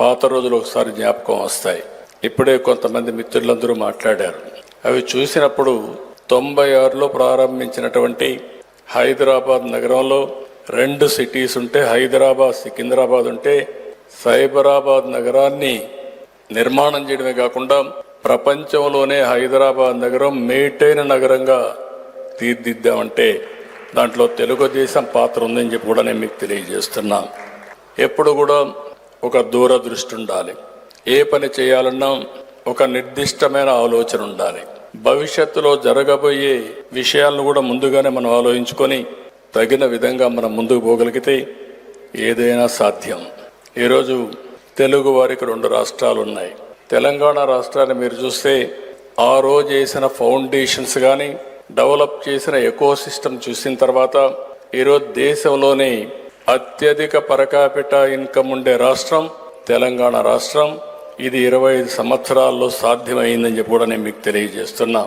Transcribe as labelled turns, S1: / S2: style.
S1: పాత రోజులు ఒకసారి జ్ఞాపకం వస్తాయి. ఇప్పుడే కొంతమంది మిత్రులందరూ మాట్లాడారు. అవి చూసినప్పుడు తొంభై ఆరులో ప్రారంభించినటువంటి హైదరాబాద్ నగరంలో రెండు సిటీస్ ఉంటే హైదరాబాద్ సికింద్రాబాద్ ఉంటే సైబరాబాద్ నగరాన్ని నిర్మాణం చేయడమే కాకుండా ప్రపంచంలోనే హైదరాబాద్ నగరం మేటైన నగరంగా తీర్దిద్దామంటే దాంట్లో తెలుగుదేశం పాత్ర ఉందని చెప్పి కూడా నేను మీకు తెలియజేస్తున్నాను ఎప్పుడు కూడా ఒక దూరదృష్టి ఉండాలి. ఏ పని చేయాలన్నా ఒక నిర్దిష్టమైన ఆలోచన ఉండాలి. భవిష్యత్తులో జరగబోయే విషయాలను కూడా ముందుగానే మనం ఆలోచించుకొని తగిన విధంగా మనం ముందుకు పోగలిగితే ఏదైనా సాధ్యం. ఈరోజు తెలుగు వారికి రెండు రాష్ట్రాలు ఉన్నాయి. తెలంగాణ రాష్ట్రాన్ని మీరు చూస్తే ఆ రోజు వేసిన ఫౌండేషన్స్ కానీ డెవలప్ చేసిన ఎకో సిస్టమ్ చూసిన తర్వాత ఈరోజు దేశంలోనే అత్యధిక పరకాపిట ఇన్కమ్ ఉండే రాష్ట్రం తెలంగాణ రాష్ట్రం. ఇది ఇరవై ఐదు సంవత్సరాల్లో సాధ్యమైందని చెప్పి కూడా నేను మీకు తెలియజేస్తున్నా.